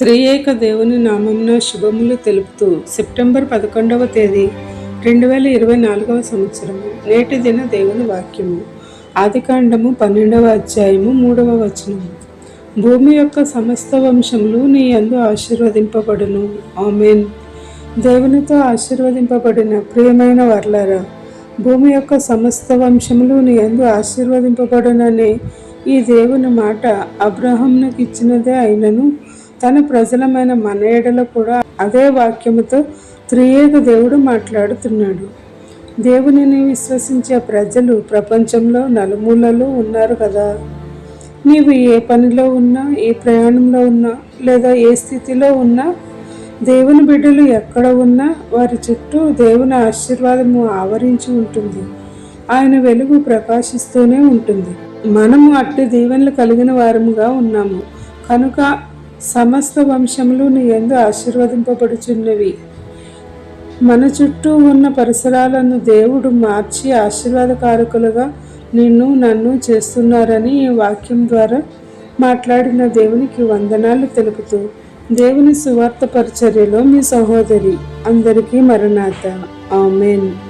త్రియేక దేవుని నామంన శుభములు తెలుపుతూ సెప్టెంబర్ పదకొండవ తేదీ రెండు వేల ఇరవై నాలుగవ సంవత్సరము నేటి దిన దేవుని వాక్యము. ఆదికాండము పన్నెండవ అధ్యాయము మూడవ వచనము. భూమి యొక్క సమస్త వంశములు నీ యందు ఆశీర్వదింపబడును. ఆమెన్. దేవునితో ఆశీర్వదింపబడిన ప్రియమైన వర్లరా భూమి యొక్క సమస్త వంశములు నీ అందు ఆశీర్వదింపబడుననే ఈ దేవుని మాట అబ్రహంనికి ఇచ్చినదే అయినను తన ప్రజలమైన మన ఎడలో కూడా అదే వాక్యముతో త్రియేక దేవుడు మాట్లాడుతున్నాడు. దేవునిని విశ్వసించే ప్రజలు ప్రపంచంలో నలుమూలలో ఉన్నారు కదా. నీవు ఏ పనిలో ఉన్నా ఏ ప్రయాణంలో ఉన్నా లేదా ఏ స్థితిలో ఉన్నా దేవుని బిడ్డలు ఎక్కడ ఉన్నా వారి చుట్టూ దేవుని ఆశీర్వాదము ఆవరించి ఉంటుంది. ఆయన వెలుగు ప్రకాశిస్తూనే ఉంటుంది. మనము అట్టి దీవెనలు కలిగిన వారముగా ఉన్నాము. కనుక సమస్త వంశములు నీ ఎందు ఆశీర్వదింపబడుచున్నవి. మన చుట్టూ ఉన్న పరిసరాలను దేవుడు మార్చి ఆశీర్వాదకారకులుగా నిన్ను నన్ను చేస్తున్నారని ఈ వాక్యం ద్వారా మాట్లాడిన దేవునికి వందనాలు తెలుపుతూ దేవుని సువార్త పరిచర్యలో మీ సహోదరి అందరికీ మరణాత. ఆమెన్.